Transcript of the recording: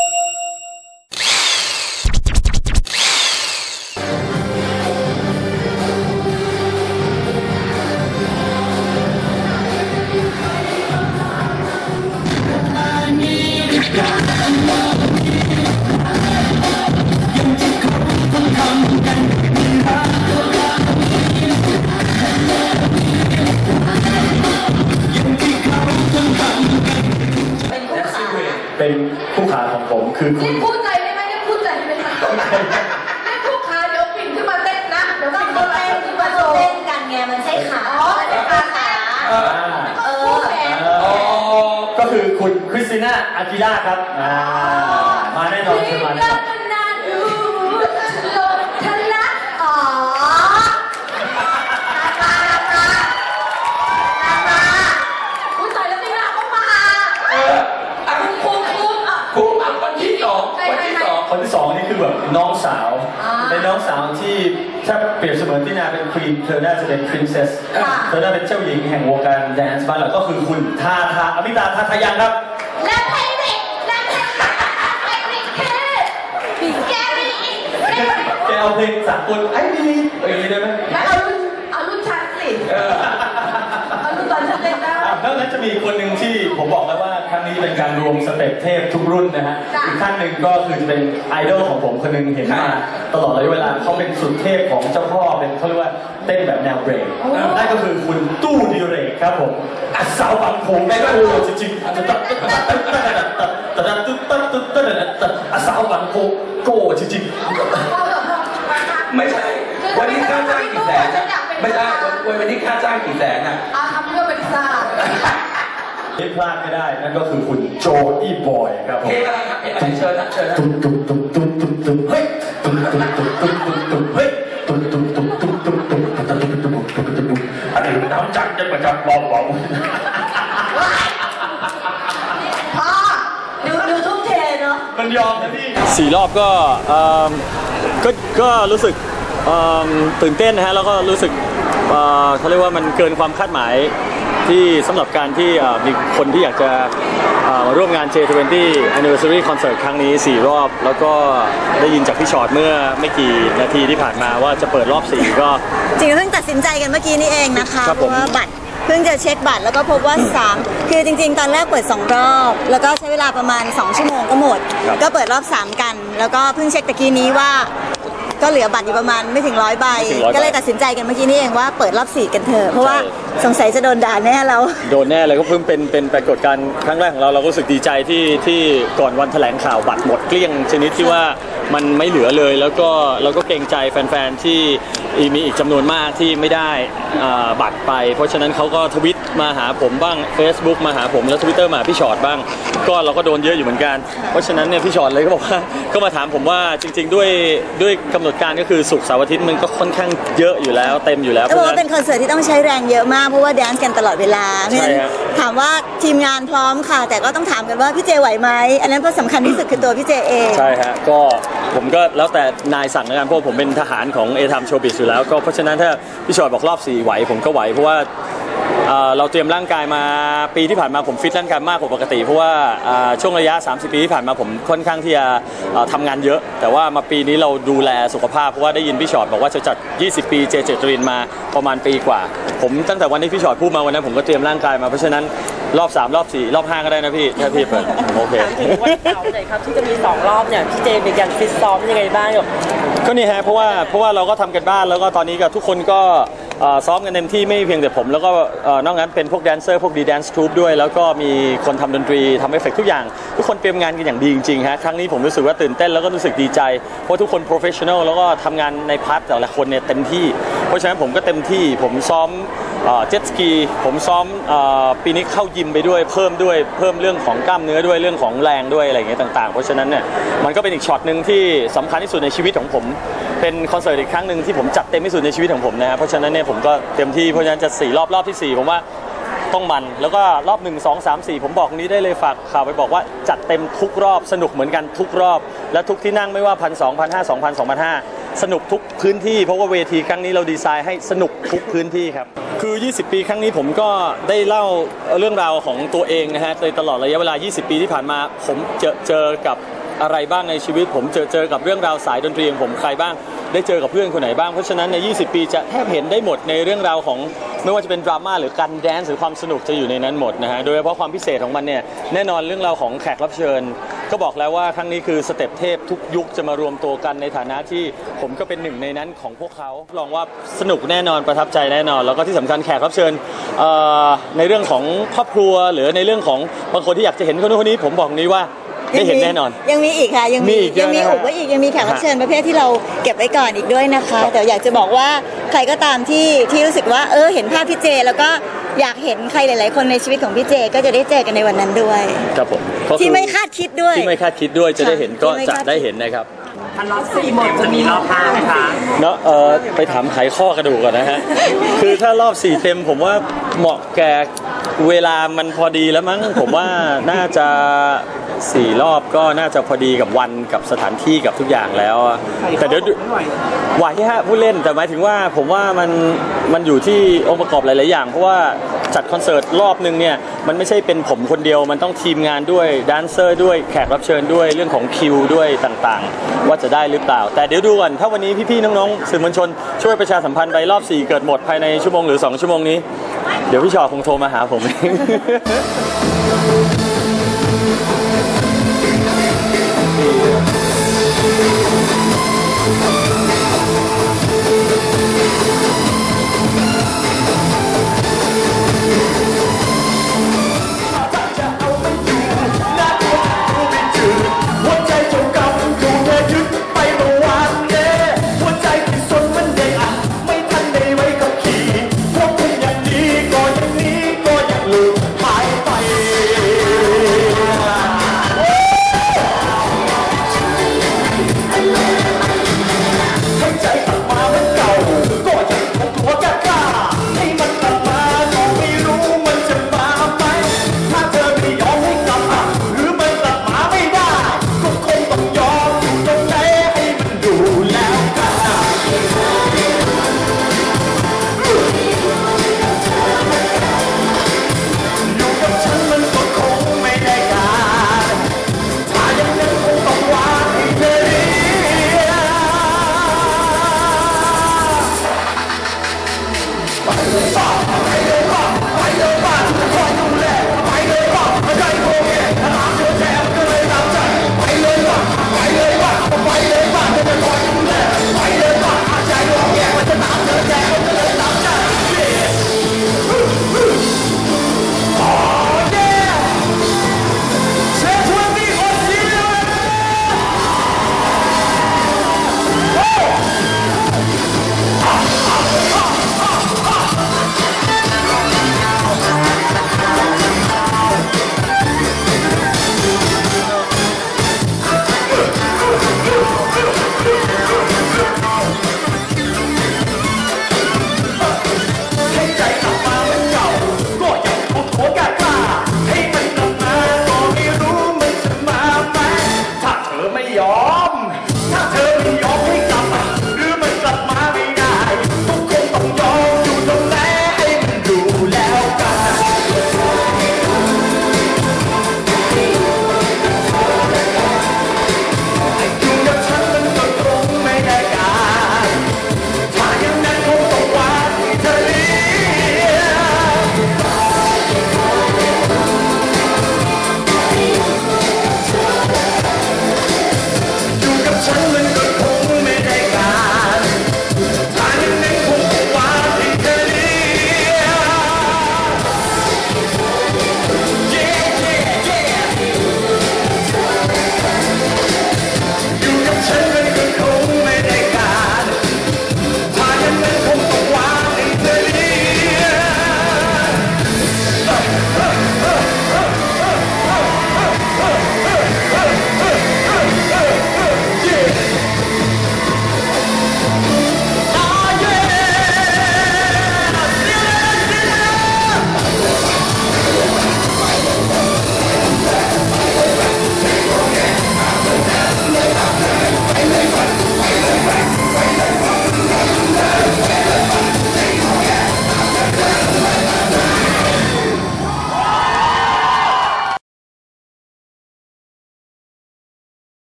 you ขานาฬิกาขาเออเอออ๋อก็คือคุณคริสติน่าอากิล่าครับอ่ามาแน่นอนคือมาแน่นอนคนที่สองนี่คือแบบน้องสาวเป็นน้องสาวที่ ถ้าเปรียบเสมือนที่นาเป็นควีนเธอน่าจะเป็นพรินเซสค่ะ เธอน่าเป็นเจ้าหญิงแห่งวงการแดนซ์บ้านเราก็คือคุณทาทาอมิตาทาทายังครับ และเพลงเด็กและเพลงเด็กเพลงเด็กคือแกรี่อินแกเอาเพลงสากลไอ้ดีอย่างนี้ได้ไหมแล้วเอารุ่นเอารุ่นชันสิเออเอารุ่นตอนฉันเล่นได้ อะนอกนั้นจะมีคนหนึ่งที่ผมบอกแล้วว่าครั้งนี้เป็นการรวมสเต็ปเทพทุกรุ่นนะฮะ จ้ะ อีกท่านหนึ่งก็คือจะเป็นไอดอลของผมคนหนึ่งเห็นมา ตลอดระยะเวลาเขาเป็นสุดเทพของเจ้าพ่อเป็นเขาเรียกว่าเต้นแบบแนวเบรกนั่นก็คือคุณตู้ดิเรกครับผมอะสาวบางโขงได้ก็จริงๆตัดตัดตัดตัดตัดตัดตัดตัดตัดตัดตัดตัดอะสาวบางโขงโก้จริงๆไม่ใช่วันนี้ค่าจ้างกี่แสนอะไม่ใช่วันวันนี้ค่าจ้างกี่แสนอะเอาทำเพื่อเป็นซ่าที่พลาดไม่ได้ นั่นก็คือคุณโจอี้บอยครับผเพลมงอะไรครับเพลงอะไรเชิญนะเชิญนะตุ้มตุ้มตุ้มตุ้มตุ้มตุ้มเฮ้ย มันยอมนะพี่สี่รอบก็เออก็ก็รู้สึกตื่นเต้นนะฮะแล้วก็รู้สึกเขาเรียกว่ามันเกินความคาดหมายที่สำหรับการที่มีคนที่อยากจะ มาร่วมงาน J20 Anniversary Concert ครั้งนี้ 4 รอบ แล้วก็ได้ยินจากพี่ชอตเมื่อไม่กี่นาทีที่ผ่านมาว่าจะเปิดรอบ 4 ก็ จริงๆเพิ่งตัดสินใจกันเมื่อกี้นี่เองนะคะครับเพผมราะว่าบัตรเพิ่งจะเช็คบัตรแล้วก็พบว่า 3 คือจริง ๆ ตอนแรกเปิด 2 รอบ แล้วก็ใช้เวลาประมาณ 2 ชั่วโมงก็หมดก็เปิดรอบ 3 กัน แล้วก็เพิ่งเช็คตะกี้นี้ว่า ก็เหลือบัตรอยู่ประมาณไม่ถึงร้อยใบ ไม่ถึง100ใบก็เลยตัดสินใจกันเมื่อกี้นี่เองว่าเปิดรอบ4กันเถอะเพราะว่าสงสัยจะโดนด่าแน่เรา โดนแน่เลยก็เพิ่งเป็นเป็นปรากฏการณ์ครั้งแรกของเราเราก็รู้สึกดีใจที่ที่ก่อนวันแถลงข่าวบัตรหมดเกลี้ยงชนิดที่ว่ามันไม่เหลือเลย แล้วก็เราก็เกรงใจแฟนๆที่มีอีกจำนวนมากที่ไม่ได้อ่าบัตรไป เพราะฉะนั้นเขาก็ทวิตมาหาผมบ้าง Facebook มาหาผมแล้วทวิตเตอร์มาหาพี่ชอตบ้าง ก็เราก็โดนเยอะอยู่เหมือนกัน เพราะฉะนั้นเนี่ยพี่ชอตเลยก็บอกว่าก็มาถามผมว่าจริง ๆ ด้วยด้วยกำหนดการก็คือศุกร์เสาร์อาทิตย์มันก็ค่อนข้างเยอะอยู่แล้วเต็มอยู่แล้วต้องบอกว่าเพเป็ราะนฉะนั้นคอนเสิร์ตที่ต้องใช้แรงเยอะมาก เพราะว่าแดนซ์กันตลอดเวลาเพราะฉะนั้นใช่ครับถามว่าทีมงานพร้อมค่ะ แต่ก็ต้องถามกันว่าพี่เจไหวไหมอันนั้นก็สำคัญที่สุดคือตัวพี่เจเอง ใช่ฮะก็ผมก็แล้วแต่นายสั่งแล้วกันเพราะผมเป็นทหารของเอทามโชบิสอยู่แล้ว ก็เพราะฉะนั้นถ้าพี่ชอยบอกรอบ4ไหวผมก็ไหวเพราะว่า เเราเตรียมร่างกายมาปีที่ผ่านมาผมฟิตร่างกายมากกว่าปกติ เพราะว่าช่วงระยะ 30 ปีที่ผ่านมาผมค่อนข้างที่จะทำงานเยอะ แต่ว่ามาปีนี้เราดูแลสุขภาพเพราะว่าได้ยินพี่ชอตบอกว่าจะจัด 20 ปีเจเจตรินมาประมาณปีกว่า ผมตั้งแต่วันที่พี่ชอตพูดมาวันนั้นผมก็เตรียมร่างกายมาเพราะฉะนั้นรอบ 3 รอบ 4 รอบ 5 ก็ได้นะพี่ถ้าพี่เปิดโอเคถามถึงวันเสาร์หน่อยครับที่จะมีสองรอบเนี่ยพี่เจมีการฟิตซ้อมยังไงบ้างกับก็นี่ฮะเพราะว่าเพราะว่าเราก็ทำกันบ้านแล้วก็ตอนนี้ก็ทุกคนก็ ซ้อมกันเต็มที่ไม่เพียงแต่ผม แล้วก็นอกนั้นเป็นพวกแดนเซอร์พวกดีแดนซ์ทูปด้วย แล้วก็มีคนทำดนตรีทำเอฟเฟกต์ทุกอย่าง ทุกคนเตรียมงานกันอย่างดีจริงๆฮะครั้งนี้ผมรู้สึกว่าตื่นเต้นแล้วก็รู้สึกดีใจ เพราะทุกคนโปรเฟชชั่นอลแล้วก็ทำงานในพาร์ทแต่ละคนเนี่ยเต็มที่ เพราะฉะนั้นผมก็เต็มที่ผมซ้อมเจ็ตสกีผมซ้อมปีนี้เข้ายิมไปด้วยเพิ่มด้วยเพิ่มเรื่องของกล้ามเนื้อด้วยเรื่องของแรงด้วยอะไรอย่างเงี้ยต่าง ๆ เพราะฉะนั้นเนี่ยมันก็เป็นอีกช็อตหนึ่งที่สำคัญที่สุดในชีวิตของผม เป็นคอนเสิร์ตอีกครั้งหนึ่งที่ผมจัดเต็มที่สุดในชีวิตของผมนะครับเพราะฉะนั้นเนี่ยผมก็เต็มที่เพราะฉะนั้นจะสี่รอบรอบที่สี่ผมว่าต้องมัน แล้วก็รอบหนึ่งสองสามสี่ผมบอกนี้ได้เลยฝากข่าวไปบอกว่าจัดเต็มทุกรอบสนุกเหมือนกันทุกรอบ และทุกที่นั่งไม่ว่าพันสองพันห้าสองพันสองพันห้าสนุกทุกพื้นที่เพราะว่าเวทีครั้งนี้เราดีไซน์ให้สนุกทุกพื้นที่ครับ คือ 20 ปีครั้งนี้ผมก็ได้เล่าเรื่องราวของตัวเองนะฮะในตลอดระยะเวลา 20 ปีที่ผ่านมา ผมเจอเจอกับ อะไรบ้างในชีวิต ผมเจอเจอกับเรื่องราวสายดนตรีของผมใครบ้าง ได้เจอกับเพื่อนคนไหนบ้างเพราะฉะนั้นใน 20 ปีจะแทบเห็นได้หมดในเรื่องราวของไม่ว่าจะเป็นดราม่าหรือการแดนซ์หรือความสนุกจะอยู่ในนั้นหมดนะฮะโดยเฉพาะความพิเศษของมันเนี่ยแน่นอนเรื่องราวของแขกรับเชิญ ก็บอกแล้วว่าครั้งนี้คือสเต็ปเทพทุกยุคจะมารวมตัวกันในฐานะที่ผมก็เป็นหนึ่งในนั้นของพวกเขาลองว่าสนุกแน่นอนประทับใจแน่นอน แล้วก็ที่สำคัญแขกรับเชิญในเรื่องของครอบครัวหรือในเรื่องของบางคนที่อยากจะเห็นคนนู้นคนนี้ผมบอกนี้ว่า ได้เห็นแน่นอน ยังมีอีกค่ะ ยังมีอีกเยยัอะมีนะฮะอุบไว้อีกยังมีแขกรับเชิญประเภทที่เราเก็บไว้ก่อนอีกด้วยนะคะ แต่อยากจะบอกว่าใครก็ตามที่ที่รู้สึกว่าเออเห็นภาพพี่เจ แล้วก็อยากเห็นใครหลาย ๆ คนในชีวิตของพี่เจ ก็จะได้เจอกันในวันนั้นด้วย ครับผมก็อที่ไม่คาดคิดด้วย ที่ไม่คาดคิดด้วยจะได้เห็นก็ที่ไม่จะคาดคิด ได้เห็นนะครับ พันรอบสี่หมดจะมีรอบห้าไหมคะเนาะเออไปถามไขข้อกระดูกก่อนนะฮะ คือถ้ารอบสี่เต็มผมว่าเหมาะแก่เวลามันพอดีแล้วมั้ง ผมว่าน่าจะสี่รอบก็น่าจะพอดีกับวันกับสถานที่กับทุกอย่างแล้ว แต่เดี๋ยวไหวฮะผู้เล่นแต่หมายถึงว่าผมว่ามันมันอยู่ที่องค์ประกอบหลาย ๆ อย่างเพราะว่า จัดคอนเสิร์ตรอบนึงเนี่ยมันไม่ใช่เป็นผมคนเดียว มันต้องทีมงานด้วยแดนเซอร์ด้วยแขกรับเชิญด้วยเรื่องของคิวด้วยต่างๆ ว่าจะได้หรือเปล่า แต่เดี๋ยวดูก่อนถ้าวันนี้พี่ๆน้องๆสื่อมวลชนช่วยประชาสัมพันธ์ไปรอบ 4 เกิดหมดภายในชั่วโมงหรือ 2 ชั่วโมงนี้ เดี๋ยวพี่ชอคงโทรมาหาผมเอง